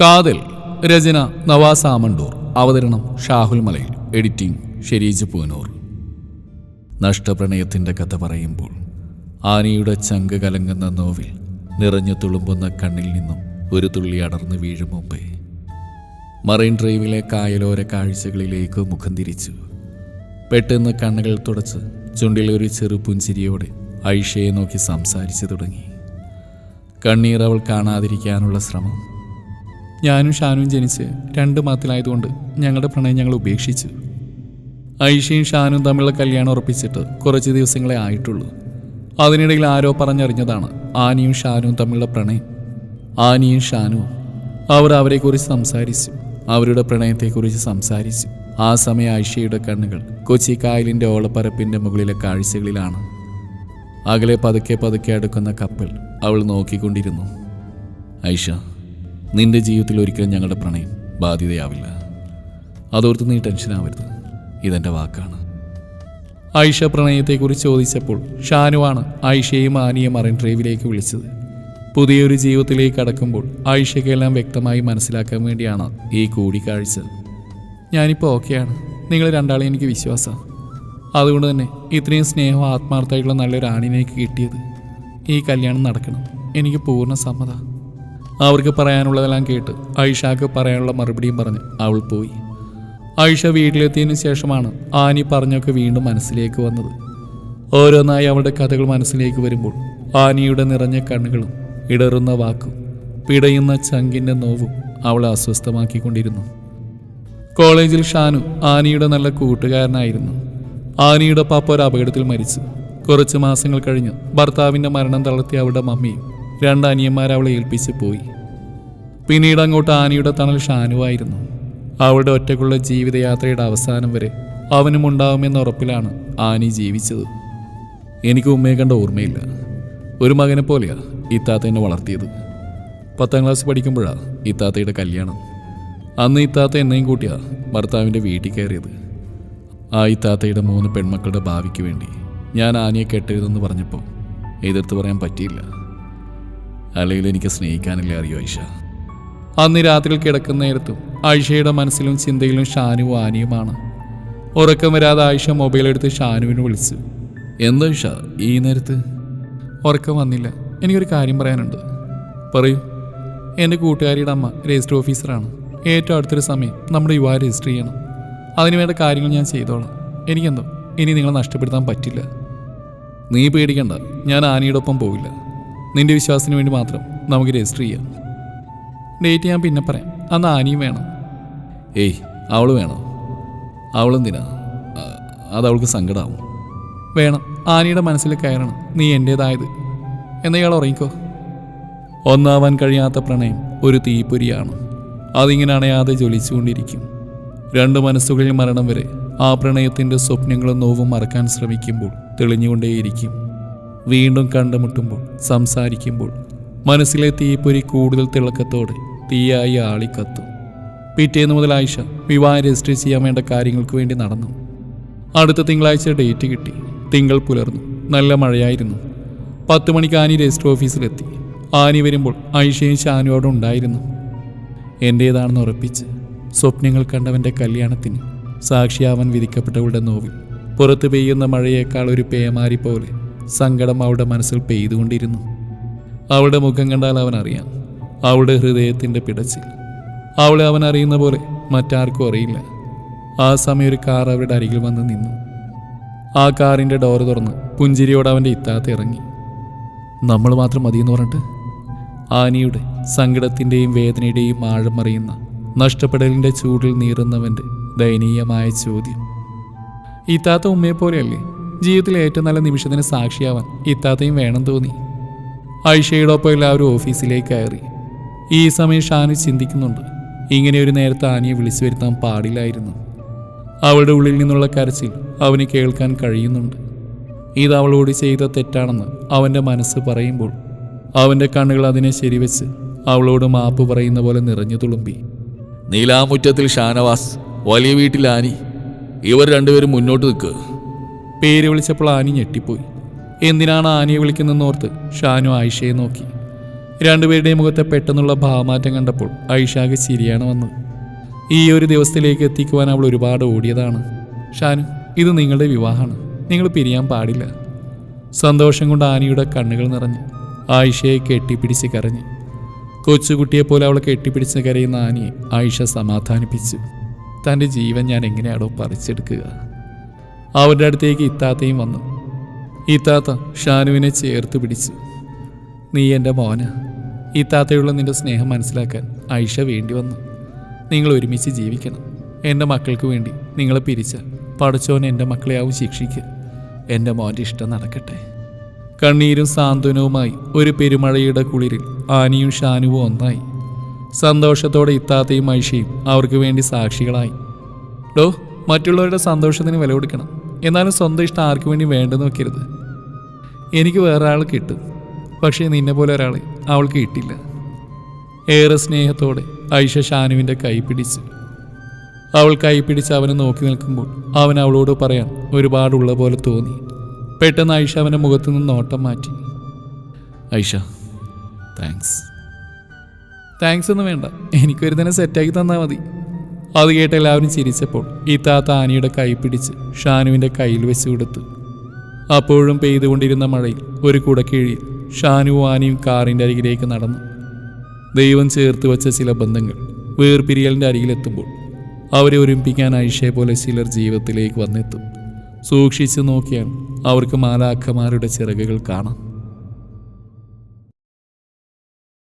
കാതൽ രചന നവാസ് ആമണ്ടൂർ അവതരണം ഷാഹുൽ മലയിൽ എഡിറ്റിംഗ് ഷെരീജ് പൂനൂർ. നഷ്ടപ്രണയത്തിന്റെ കഥ പറയുമ്പോൾ ആനയുടെ ചങ്ക് കലങ്ങുന്ന നോവിൽ നിറഞ്ഞു തുളുമ്പുന്ന കണ്ണിൽ നിന്നും ഒരു തുള്ളി അടർന്നു വീഴും മുമ്പേ. മറൈൻ ഡ്രൈവിലെ കായലോര കാഴ്ചകളിലേക്ക് മുഖം തിരിച്ചു. പെട്ടെന്ന് കണ്ണുകൾ തുടച്ച് ചുണ്ടിൽ ഒരു ചെറു പുഞ്ചിരിയോടെ ഐഷയെ നോക്കി സംസാരിച്ചു തുടങ്ങി. കണ്ണീർ അവൾ കാണാതിരിക്കാനുള്ള ശ്രമം ഞാനും ഷാനും ജനിച്ച് രണ്ട് മാത്തിലായതുകൊണ്ട് ഞങ്ങളുടെ പ്രണയം ഞങ്ങൾ ഉപേക്ഷിച്ചു. ഐഷയും ഷാനും തമ്മിലുള്ള കല്യാണം ഉറപ്പിച്ചിട്ട് കുറച്ച് ദിവസങ്ങളെ ആയിട്ടുള്ളൂ. അതിനിടയിൽ ആരോ പറഞ്ഞറിഞ്ഞതാണ് ആനിയും ഷാനും തമ്മിലുള്ള പ്രണയം. ആനിയും ഷാനുവും അവർ അവരെക്കുറിച്ച് സംസാരിച്ചു. അവരുടെ പ്രണയത്തെക്കുറിച്ച് സംസാരിച്ചു. ആ സമയം ഐഷയുടെ കണ്ണുകൾ കൊച്ചി കായലിന്റെ ഓളപ്പരപ്പിന്റെ മുകളിലെ കാഴ്ചകളിലാണ്. അകലെ പതുക്കെ പതുക്കെ അടുക്കുന്ന കപ്പൽ അവൾ നോക്കിക്കൊണ്ടിരുന്നു. ഐഷ നിന്റെ ജീവിതത്തിൽ ഒരിക്കലും ഞങ്ങളുടെ പ്രണയം ബാധ്യതയാവില്ല. അതോർത്ത് നീ ടെൻഷനാവരുത് ഇതെന്റെ വാക്കാണ്. ആയിഷ പ്രണയത്തെക്കുറിച്ച് ചോദിച്ചപ്പോൾ ഷാനുവാണ് ആയിഷയും ആനിയും മറൈൻ ഡ്രൈവിലേക്ക് വിളിച്ചത്. പുതിയൊരു ജീവിതത്തിലേക്ക് കടക്കുമ്പോൾ ആയിഷയ്ക്കെല്ലാം വ്യക്തമായി മനസ്സിലാക്കാൻ വേണ്ടിയാണ് ഈ കൂടിക്കാഴ്ച. ഞാനിപ്പോൾ ഓക്കെയാണ്. നിങ്ങൾ രണ്ടാളെ എനിക്ക് വിശ്വാസമാണ് അതുകൊണ്ട് തന്നെ ഇത്രയും സ്നേഹം ആത്മാർത്ഥമായിട്ടുള്ള നല്ലൊരു ആണിനേക്ക് കിട്ടിയത് ഈ കല്യാണം നടക്കണം. എനിക്ക് പൂർണ സമ്മത. അവർക്ക് പറയാനുള്ളതെല്ലാം കേട്ട് ഐഷാക്ക് പറയാനുള്ള മറുപടിയും പറഞ്ഞ് അവൾ പോയി. ഐഷ വീട്ടിലെത്തിയതിനു ശേഷമാണ് ആനി പറഞ്ഞൊക്കെ വീണ്ടും മനസ്സിലേക്ക് വന്നത്. ഓരോന്നായി അവളുടെ കഥകൾ മനസ്സിലേക്ക് വരുമ്പോൾ ആനിയുടെ നിറഞ്ഞ കണ്ണുകളും ഇടറുന്ന വാക്കും പിടയുന്ന ചങ്കിന്റെ നോവും അവളെ അസ്വസ്ഥമാക്കിക്കൊണ്ടിരുന്നു. കോളേജിൽ ഷാനു ആനിയുടെ നല്ല കൂട്ടുകാരനായിരുന്നു. ആനിയുടെ പാപ്പ ഒരു അപകടത്തിൽ മരിച്ചു. കുറച്ച് മാസങ്ങൾ കഴിഞ്ഞ് ഭർത്താവിന്റെ മരണം തളർത്തിയ അവളുടെ മമ്മിയും രണ്ട് അനിയന്മാർ അവളെ ഏൽപ്പിച്ച് പോയി. പിന്നീട് അങ്ങോട്ട് ആനയുടെ തണൽ ഷാനുവായിരുന്നു. അവളുടെ ഒറ്റക്കുള്ള ജീവിതയാത്രയുടെ അവസാനം വരെ അവനും ഉണ്ടാവുമെന്ന ഉറപ്പിലാണ് ആനി ജീവിച്ചത്. എനിക്ക് ഉമ്മയെ കണ്ട ഓർമ്മയില്ല. ഒരു മകനെ പോലെയാ ഇത്താത്ത എന്നെ വളർത്തിയത്. പത്താം ക്ലാസ് പഠിക്കുമ്പോഴാണ് ഇത്താത്തയുടെ കല്യാണം. അന്ന് ഇത്താത്ത എന്നെയും കൂട്ടിയാണ് ഭർത്താവിന്റെ വീട്ടിൽ കയറിയത്. ആ ഇത്താത്തയുടെ മൂന്ന് പെൺമക്കളുടെ ഭാവിക്ക് വേണ്ടി ഞാൻ ആനയെ കെട്ടരുതെന്ന് പറഞ്ഞപ്പോൾ എതിർത്ത് പറയാൻ പറ്റിയില്ല. അല്ലെങ്കിൽ എനിക്ക് സ്നേഹിക്കാനില്ല അറിയോ ഐഷ അന്ന് രാത്രിയിൽ കിടക്കുന്ന നേരത്തും ആയിഷയുടെ മനസ്സിലും ചിന്തയിലും ഷാനു ആനിയുമാണ്. ഉറക്കം വരാതെ ആയിഷ മൊബൈൽ എടുത്ത് ഷാനുവിനെ വിളിച്ചു. എന്താ ഐഷ ഈ നേരത്ത്? ഉറക്കം വന്നില്ല. എനിക്കൊരു കാര്യം പറയാനുണ്ട്. പറയൂ. എന്റെ കൂട്ടുകാരിയുടെ അമ്മ രജിസ്റ്റർ ഓഫീസറാണ്. ഏറ്റവും അടുത്തൊരു സമയം നമ്മുടെ യുവാ രജിസ്റ്റർ ചെയ്യണം. അതിന് വേണ്ട കാര്യങ്ങൾ ഞാൻ ചെയ്തോളാം. എനിക്കെന്തോ? ഇനി നിങ്ങളെ നഷ്ടപ്പെടുത്താൻ പറ്റില്ല. നീ പേടിക്കണ്ട. ഞാൻ ആനയോടൊപ്പം പോവില്ല. നിന്റെ വിശ്വാസത്തിന് വേണ്ടി മാത്രം നമുക്ക് രജിസ്റ്റർ ചെയ്യാം. ഡേറ്റ് ഞാൻ പിന്നെ പറയാം. അന്ന് ആനിയും വേണം. ഏയ് അവൾ വേണോ. അവളെന്തിനാ? തിന അത് അവൾക്ക് സങ്കടമാവും വേണം. ആനിയുടെ മനസ്സിൽ കയറണം. നീ എന്റേതായത് എന്നയാൾ ഉറങ്ങിക്കോ. ഒന്നാവാൻ കഴിയാത്ത പ്രണയം ഒരു തീപ്പൊരിയാണ്. അതിങ്ങനെ അണയാതെ ജ്വലിച്ചുകൊണ്ടിരിക്കും. രണ്ട് മനസ്സുകളിൽ മരണം വരെ ആ പ്രണയത്തിന്റെ സ്വപ്നങ്ങളും നോവും മറക്കാൻ ശ്രമിക്കുമ്പോൾ തെളിഞ്ഞുകൊണ്ടേയിരിക്കും. വീണ്ടും കണ്ടുമുട്ടുമ്പോൾ സംസാരിക്കുമ്പോൾ മനസ്സിലെ തീപ്പൊരി കൂടുതൽ തിളക്കത്തോടെ തീയായി ആളിക്കത്തും. പിറ്റേന്ന് മുതൽ ആയിഷ വിവാഹം രജിസ്റ്റർ ചെയ്യാൻ വേണ്ട കാര്യങ്ങൾക്ക് വേണ്ടി നടന്നു. അടുത്ത തിങ്കളാഴ്ച ഡേറ്റ് കിട്ടി. തിങ്കൾ പുലർന്നു. നല്ല മഴയായിരുന്നു. പത്ത് മണിക്ക് ആനി രജിസ്റ്റർ ഓഫീസിലെത്തി. ആനി വരുമ്പോൾ ആയിഷയും ഷാനുവോടും ഉണ്ടായിരുന്നു. എന്റേതാണെന്ന് ഉറപ്പിച്ച് സ്വപ്നങ്ങൾ കണ്ടവന്റെ കല്യാണത്തിന് സാക്ഷിയാവാൻ വിധിക്കപ്പെട്ടവളുടെ നോവിൽ പുറത്ത് പെയ്യുന്ന മഴയേക്കാൾ ഒരു പേമാരി പോലെ സങ്കടം അവളുടെ മനസ്സിൽ പെയ്തുകൊണ്ടിരുന്നു. അവളുടെ മുഖം കണ്ടാൽ അവൻ അറിയാം. അവളുടെ ഹൃദയത്തിന്റെ പിടച്ചിൽ. അവളെ അവൻ അറിയുന്ന പോലെ മറ്റാർക്കും അറിയില്ല. ആ സമയം ഒരു കാർ അവരുടെ അരികിൽ വന്ന് നിന്നു. ആ കാറിന്റെ ഡോർ തുറന്ന് പുഞ്ചിരിയോട് അവന്റെ ഇത്താത്ത ഇറങ്ങി. നമ്മൾ മാത്രം മതിയെന്ന് പറഞ്ഞിട്ട്? ആനിയുടെ സങ്കടത്തിന്റെയും വേദനയുടെയും ആഴം അറിയുന്ന നഷ്ടപ്പെടലിന്റെ ചൂടിൽ നീറുന്നവന്റെ ദയനീയമായ ചോദ്യം. ഇത്താത്ത ഉമ്മയെ പോലെയല്ലേ ജീവിതത്തിലെ ഏറ്റവും നല്ല നിമിഷത്തിന് സാക്ഷിയാവാൻ ഇത്താത്തയും വേണം തോന്നി. ഐഷയുടെ ഒപ്പം എല്ലാവരും ഓഫീസിലേക്ക് കയറി. ഈ സമയം ഷാനു ചിന്തിക്കുന്നുണ്ട്. ഇങ്ങനെ ഒരു നേരത്തെ ആനിയെ വിളിച്ചു വരുത്താൻ പാടില്ലായിരുന്നു. അവളുടെ ഉള്ളിൽ നിന്നുള്ള കരച്ചിൽ അവന് കേൾക്കാൻ കഴിയുന്നുണ്ട്. ഇത് അവളോട് ചെയ്ത തെറ്റാണെന്ന് അവന്റെ മനസ്സ് പറയുമ്പോൾ അവന്റെ കണ്ണുകൾ അതിനെ ശരിവെച്ച് അവളോട് മാപ്പ് പറയുന്ന പോലെ നിറഞ്ഞു തുളുമ്പി. നീലാമുറ്റത്തിൽ ഷാനവാസ് വലിയ വീട്ടിൽ ആനി. ഇവർ രണ്ടുപേരും മുന്നോട്ട് നിൽക്കുക പേര് വിളിച്ചപ്പോൾ ആനി ഞെട്ടിപ്പോയി. എന്തിനാണ് ആനിയെ വിളിക്കുന്നതെന്നോർത്ത് ഷാനു ആയിഷയെ നോക്കി. രണ്ടുപേരുടെയും മുഖത്തെ പെട്ടെന്നുള്ള ഭാവമാറ്റം കണ്ടപ്പോൾ ഐഷാക്ക് ചിരിയാണ് വന്നത്. ഈ ഒരു ദിവസത്തിലേക്ക് എത്തിക്കുവാൻ അവൾ ഒരുപാട് ഓടിയതാണ്. ഷാനു ഇത് നിങ്ങളുടെ വിവാഹമാണ്. നിങ്ങൾ പിരിയാൻ പാടില്ല. സന്തോഷം കൊണ്ട് ആനയുടെ കണ്ണുകൾ നിറഞ്ഞു. ആയിഷയെ കെട്ടിപ്പിടിച്ച് കരഞ്ഞു. കൊച്ചുകുട്ടിയെപ്പോലെ അവളെ കെട്ടിപ്പിടിച്ച് കരയുന്ന ആനിയെ ആയിഷ സമാധാനിപ്പിച്ചു. തന്റെ ജീവൻ ഞാൻ എങ്ങനെയാണോ പറിച്ചെടുക്കുക. അവരുടെ അടുത്തേക്ക് ഇത്താത്തയും വന്നു. ഇത്താത്ത ഷാനുവിനെ ചേർത്ത് പിടിച്ചു നീ എന്റെ മോന. ഇത്താത്തയുള്ള നിന്റെ സ്നേഹം മനസ്സിലാക്കാൻ ഐഷ വേണ്ടി വന്നു. നിങ്ങൾ ഒരുമിച്ച് ജീവിക്കണം. എന്റെ മക്കൾക്ക് വേണ്ടി നിങ്ങളെ പിരിച്ച പഠിച്ചോൻ എന്റെ മക്കളെ ആവും ശിക്ഷിക്കുക. എന്റെ മോന്റെ ഇഷ്ടം നടക്കട്ടെ. കണ്ണീരും സാന്ത്വനവുമായി ഒരു പെരുമഴയുടെ കുളിരിൽ ആനിയും ഷാനുവും ഒന്നായി. സന്തോഷത്തോടെ ഇത്താത്തയും ഐഷയും അവർക്ക് വേണ്ടി സാക്ഷികളായി. ഡോ മറ്റുള്ളവരുടെ സന്തോഷത്തിന് വില കൊടുക്കണം. എന്നാലും സ്വന്തം ഇഷ്ടം ആർക്കു വേണ്ടി വേണ്ടെന്ന് വെക്കരുത്. എനിക്ക് വേറെ ആൾ കിട്ടും. പക്ഷേ നിന്നെ പോലെ ഒരാളെ അവൾക്ക് കിട്ടില്ല. ഏറെ സ്നേഹത്തോടെ ഐഷ ഷാനുവിന്റെ കൈ പിടിച്ചു. അവൾ കൈ പിടിച്ച് അവനെ നോക്കി നിൽക്കുമ്പോൾ അവൻ അവളോട് പറയാൻ ഒരുപാടുള്ള പോലെ തോന്നി. പെട്ടെന്ന് ഐഷ അവന്റെ മുഖത്തു നിന്ന് നോട്ടം മാറ്റി. ഐഷ താങ്ക്സ് താങ്ക്സ് ഒന്നും വേണ്ട. എനിക്കൊരു തന്നെ സെറ്റാക്കി തന്നാൽ മതി. അത് കേട്ട് എല്ലാവരും ചിരിച്ചപ്പോൾ ഈ താത്ത ആനയുടെ കൈ പിടിച്ച് ഷാനുവിന്റെ കയ്യിൽ വെച്ച് കൊടുത്തു. അപ്പോഴും പെയ്തുകൊണ്ടിരുന്ന മഴയിൽ ഒരു കുടക്കീഴിൽ ഷാനുവും ആനയും കാറിന്റെ അരികിലേക്ക് നടന്നു. ദൈവം ചേർത്ത് വെച്ച ചില ബന്ധങ്ങൾ വേർപിരിയലിന്റെ അരികിലെത്തുമ്പോൾ അവരെ ഒരുമിപ്പിക്കാൻ ഐഷയെ പോലെ ചിലർ ജീവിതത്തിലേക്ക് വന്നെത്തും. സൂക്ഷിച്ചു നോക്കിയാൽ അവർക്ക് മാലാഖമാരുടെ ചിറകുകൾ കാണാം.